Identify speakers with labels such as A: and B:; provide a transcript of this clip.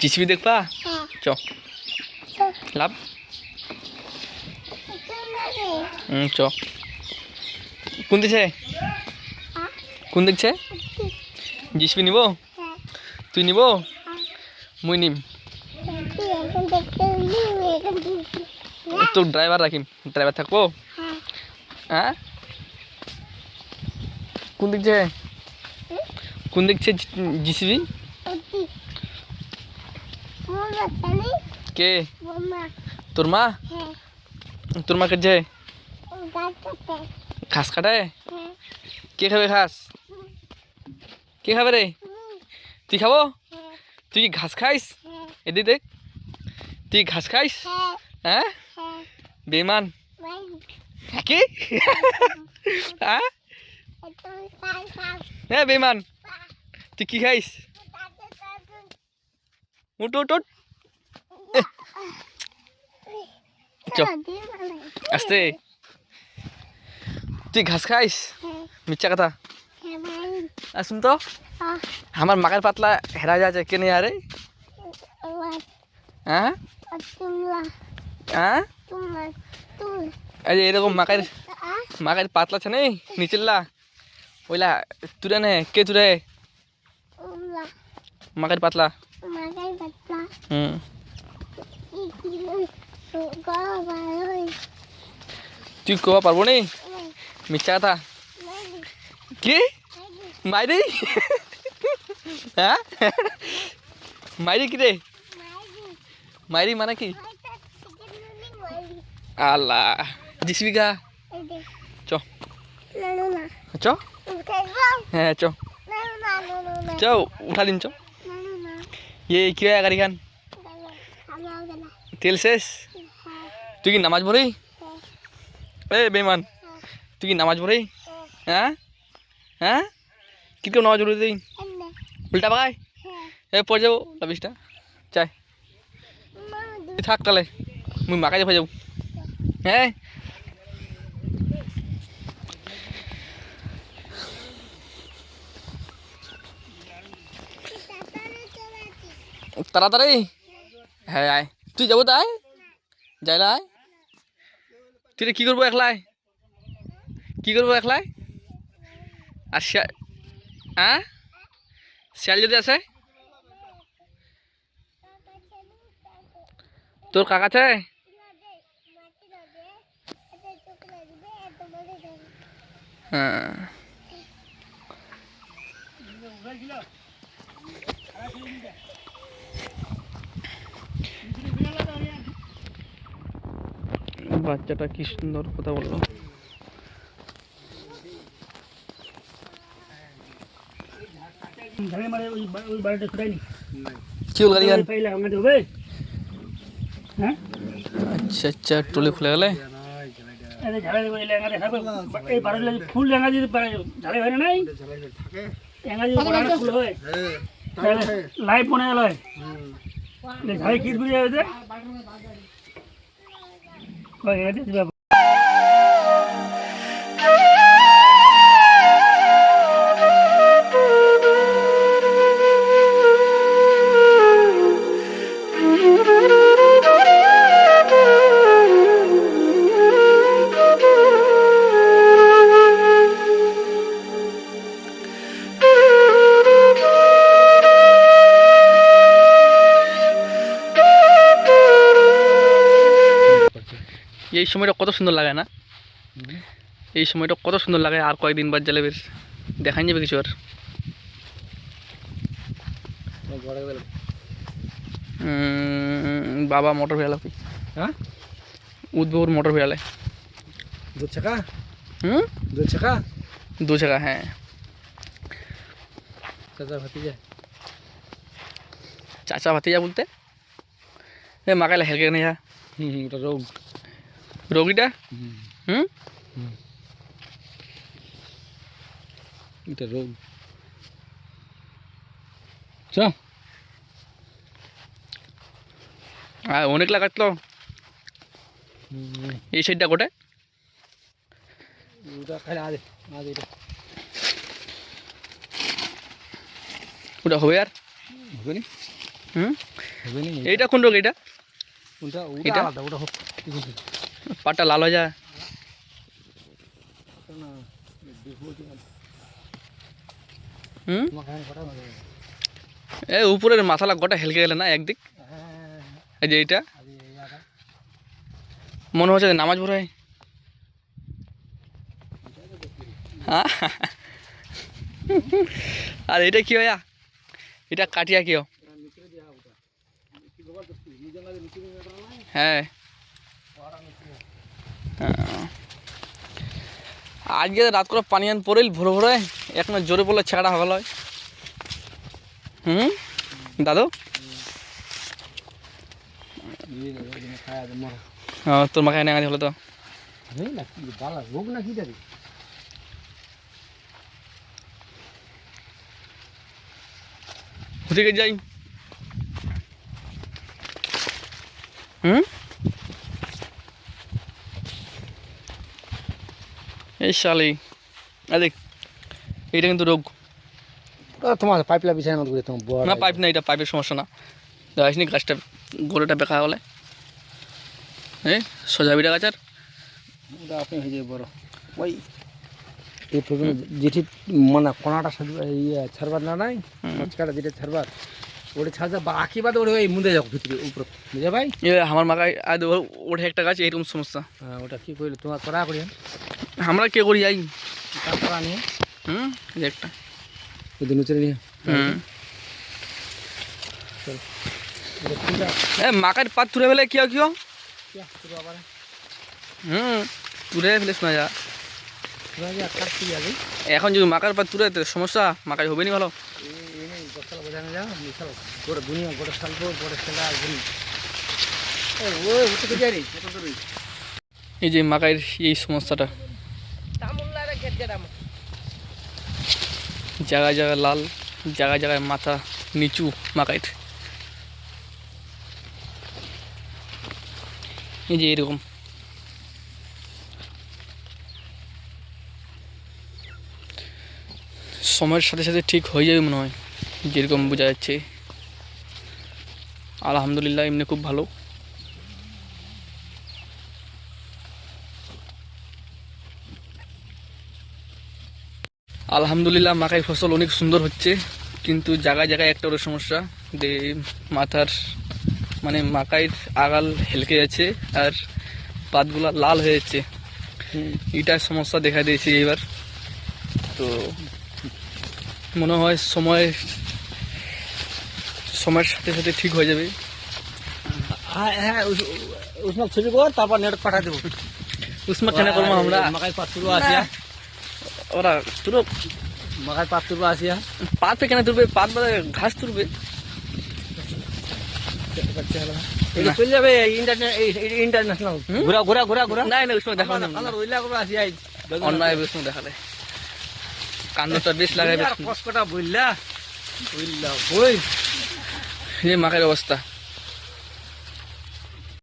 A: JCB দেখবা?
B: হ্যাঁ।
A: চ। লাভ? হুম চ। কোন দিছে কোন দিকছে জিসিবি নিব?
B: হ্যাঁ।
A: তুই নিব? মুই নিম। তোর ড্রাইভার রাখিম। ড্রাইভার থাকব?
B: হ্যাঁ।
A: হ্যাঁ? কোন দিকছে কোন দিকছে জিসিবি
B: ওটি মোর বাচ্চা নেই
A: কে? তোর মা?
B: হ্যাঁ।
A: তোর মা
B: কাটে
A: ঘাস কাটায়
B: হ্যাঁ।
A: কে খাবে ঘাস? কে খাবে রে? তুই খাব?
B: হ্যাঁ।
A: তুই কি ঘাস খাইস? এদিক দেখ। তুই ঘাস খাইস?
B: হ্যাঁ।
A: বেমান কি? হ্যাঁ? হ্যাঁ বেমান তুই কি খাইস? উঠ উঠ উঠ। আসতে। তুই ঘাস খাইস?
B: হ্যাঁ।
A: মিথ্যা কথা।
B: হ্যাঁ
A: আসুন তো আমার মাকার পাতলা হেরা যাচ্ছে কে নেই আরে? হ্যাঁ? হ্যাঁ? এরকম মাকার মাকার পাতলা আছে নেই নিচেরলা ওইলা তুরে নে কে তুরে মাকার পাতলা। হুম। তুই কবা পারব নি? মিথ্যা কথা। কি? মাইরি? হ্যাঁ? মাইরি কি রে? মাইরি মানে কি? আল্লাহ। জিসিবিকা চ। চ। হ্যাঁ চ। চ, উঠা দিন, চ। ইয়ে কি গাড়ি খান? তেল শেষ? তুই কি নামাজ পড়ি? এ বেমান তুই কি নামাজ পড়ি? হ্যাঁ। হ্যাঁ? কি কেউ নামাজ পড়ে দিই উল্টা পাকায়? এ পড়ে যাব লাভিসটা চাই। তুই থাক তাহলে। মুই মাকা যাব যাব। হ্যাঁ। তাড়াতাড়ি হ্যাঁ আয়। তুই যাব তাই? যাই না আয়। তুই কি করব একলাই? কি করব একলাই? আর শিয়া- হ্যাঁ? শিয়াল যদি আছে? তোর কাকা হ্যাঁ। বাচ্চাটা কি সুন্দর কথা বলল। কি
C: হ্যাঁ?
A: আচ্ছা আচ্ছা টলি খুলে গেলে?
C: ফুল যদি পারে হয় না নাই? ফুল হয়। লাইভ মনে গেল ঝাড়ে কিট বুঝে যাবে કોઈ નથી જ
A: এই সময়টা কত সুন্দর লাগে না? এই সময়টা কত সুন্দর লাগে আর কয়েকদিন বাদ গেলে বেশ। দেখাই যাবে কিছু আর। বাবা মোটর ভেড়ালো
C: হ্যাঁ?
A: উদ্ভবর মোটর ভেড়ালে।
C: দু চাকা
A: হুম?
C: দু চাকা
A: দু জায়গা হ্যাঁ।
C: চাচা ভাতিজা।
A: চাচা ভাতিজা বলতে? এ মাকাইলে হেলকে নিয়ে। যা
C: হুম ওটা রোগ।
A: রোগীটা? হুম।
C: এটা রোগ। চ।
A: আর অনেক লাগাতলো এই সাইডটা গোটে
C: ওটা
A: হবে আর?
C: হবে নি?
A: হুম? এইটা কোন রোগ এটা
D: ওটা ওটা আলাদা ওটা হোক।
A: পাটটা লাল হয়ে যায়। হুম?
D: তোমাকে আমি কথা বলব
A: এ, উপরের মাথালা গোটা হেলকে গেলে না একদিক? এই যে এইটা?
D: এই
A: মনে হচ্ছে নামাজ পড়ে। হ্যাঁ? আর এটা কি হয় এটা কাটিয়া হ্যাঁ হ্যাঁ। আজকে রাত করে পানি আন পড়িল ভোরে ভোরে, এখন জোরে পড়লে ছেঁড়া হল হুম? দাদু? তোর মাখায় নেঙাদি হলো তো। যাই? হুম? এই শালি। দেখ এইটা কিন্তু রোগ।
D: তোমার পাইপলা বিছানার মতো করে তোমার
A: না পাইপ না এটা পাইপের সমস্যা না। আসনি গাছটা গোড়াটা বেঁকা গেলে এই সোজা বিটা গাছার
D: ওটা আপনি হয়ে যাবে বড়। ওই যেটি মানে কোনাটা ইয়ে ছাড়বার না নাই? মাঝখাটা যেটা ছাড়বার। ওটা ছাড়া বাকি বাদে ওটা ওই মুদে যাও ভিতরে উপর। বুঝে ভাই?
A: এ আমার মাকায় আজ ওঠে একটা গাছ এরকম সমস্যা।
D: হ্যাঁ ওটা কি করলে তোমার করা করি
A: আমরা কে করি যাই
D: করা নিয়ে
A: হুম একটা।
D: ওই দিন চলে নিয়ে।
A: হুম। এ মাকার পাত তুলে ফেলে কিয় কিয়?
D: কিয়া পুরো আবার।
A: হুম তুলে ফেলিস না যা এখন যদি মাকার পাত তুলে সমস্যা মাকাই হবে নি ভালো
D: বোঝানো যাও গোটা দুনিয়া, গোটা সালবো গোটা
A: এই যে মাকাইয়ের এই সমস্যাটা। জায়গায় জায়গায় লাল, জায়গায় জায়গায় মাথা নিচু মাকাইট এই যে এরকম। সময়ের সাথে সাথে ঠিক হয়ে যাবে মনে হয়। যেরকম বোঝা যাচ্ছে। আলহামদুলিল্লাহ এমনি খুব ভালো। আলহামদুলিল্লাহ মাকাই ফসল অনেক সুন্দর হচ্ছে। কিন্তু জায়গায় জায়গায় একটা ওর সমস্যা যে মাথার মানে মাকাইর আগাল হেলকে যাচ্ছে আর পাতগুলা লাল হয়ে যাচ্ছে। এটার সমস্যা দেখা দিয়েছে এবার তো মনে হয় সময় সময়ের সাথে সাথে ঠিক হয়ে যাবে।
D: হ্যাঁ হ্যাঁ উসমা ছবি কর তারপর নেট পাঠা দেবো।
A: উসমা কেন করব আমরা?
D: মাকাই পাত তুলবো আসিয়া।
A: ওরা তুলো
D: মাকাই পাত তুলবো আসিয়া।
A: পাত কেন তুলবে? পাত বাদে ঘাস তুলবে।
D: চলে যাবে ইন্টারনেট ইন্টারন্যাশনাল? ঘোরা ঘোরা ঘোরা ঘোরা
A: না। না উসমা দেখা
D: আসিয়া
A: অন্যায় উসমা দেখালে। কান্দটা বেশ লাগাই বেশ
D: কষ্টটা বললা বললা বই।
A: এই মাকের অবস্থা